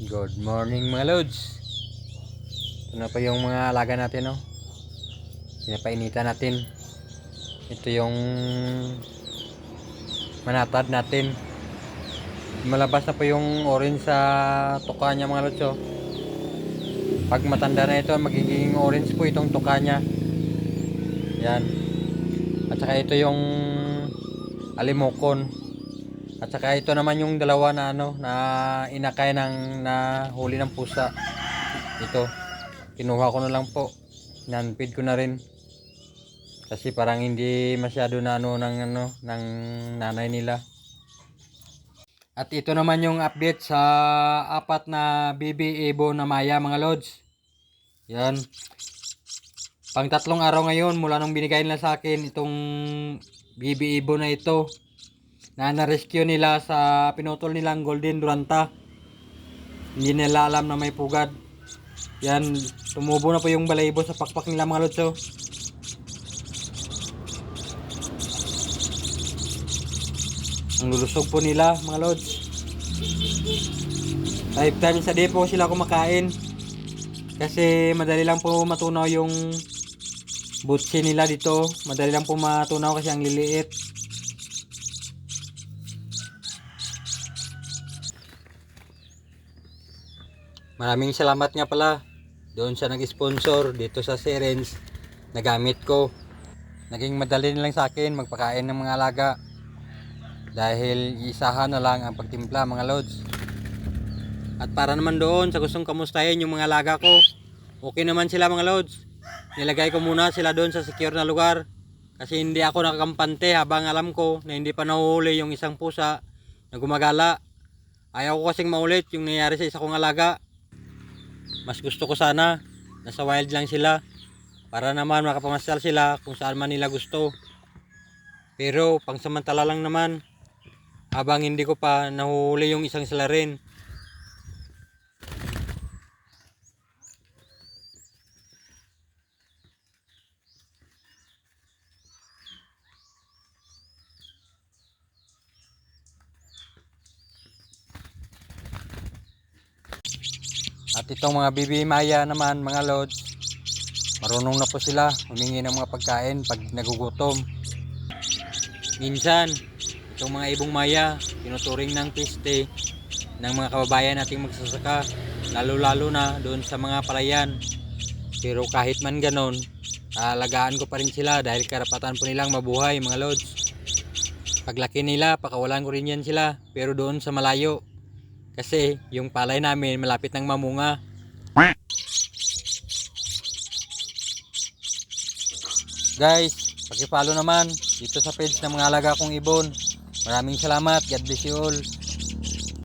Good morning mga lods. Ito na pa yung mga alaga natin, no? Pinapainitan natin. Ito yung manatad natin. Malabas na po yung orange sa tuka niya mga lods, oh. Pag matanda na ito, magiging orange po itong tuka niya. Yan. At saka ito yung alimokon. At saka ito naman yung dalawa na ano na inakay ng na huli ng pusa. Ito. Kinuha ko na lang po. Nanpid ko na rin. Kasi parang hindi masyado na ano ng ano ng nanay nila. At ito naman yung update sa apat na baby ebo na maya mga lods. Yan. Pang tatlong araw ngayon mula nung binigay nila sa akin itong baby ebo na ito na na-rescue nila sa pinutol nilang golden duranta. Hindi nila alam na may pugad. Yan, tumubo na po yung balaybo sa pakpak nila mga lotso. Ang lulusog po nila mga lods. Five times a day po sila kumakain. Kasi madali lang po matunaw yung butsi nila dito. Madali lang po matunaw kasi ang liliit. Maraming salamat nga pala doon sa nag-sponsor dito sa Serens na gamit ko. Naging madali lang sa akin magpakain ng mga alaga dahil isahan na lang ang pagtimpla mga lods. At para naman doon sa gustong kamustahin yung mga alaga ko, okay naman sila mga lods. Nilagay ko muna sila doon sa secure na lugar kasi hindi ako nakakampante habang alam ko na hindi pa nahuhuli yung isang pusa na gumagala. Ayaw ko kasing maulit yung nangyari sa isa kong alaga mas gusto ko sana nasa wild lang sila para naman makapamasyal sila kung saan man nila gusto. Pero pangsamantala lang naman habang hindi ko pa nahuhuli yung isang sila At itong mga bibi maya naman mga lods, marunong na po sila humingi ng mga pagkain pag nagugutom. Minsan, itong mga ibong maya, tinuturing ng piste ng mga kababayan nating magsasaka, lalo-lalo na doon sa mga palayan. Pero kahit man ganon, aalagaan ko pa rin sila dahil karapatan po nilang mabuhay mga lods. Paglaki nila, pakawalan ko rin yan sila, pero doon sa malayo, kasi yung palay namin malapit ng mamunga. Guys, pakipalo naman dito sa page ng mga alaga kong ibon. Maraming salamat. God bless you all.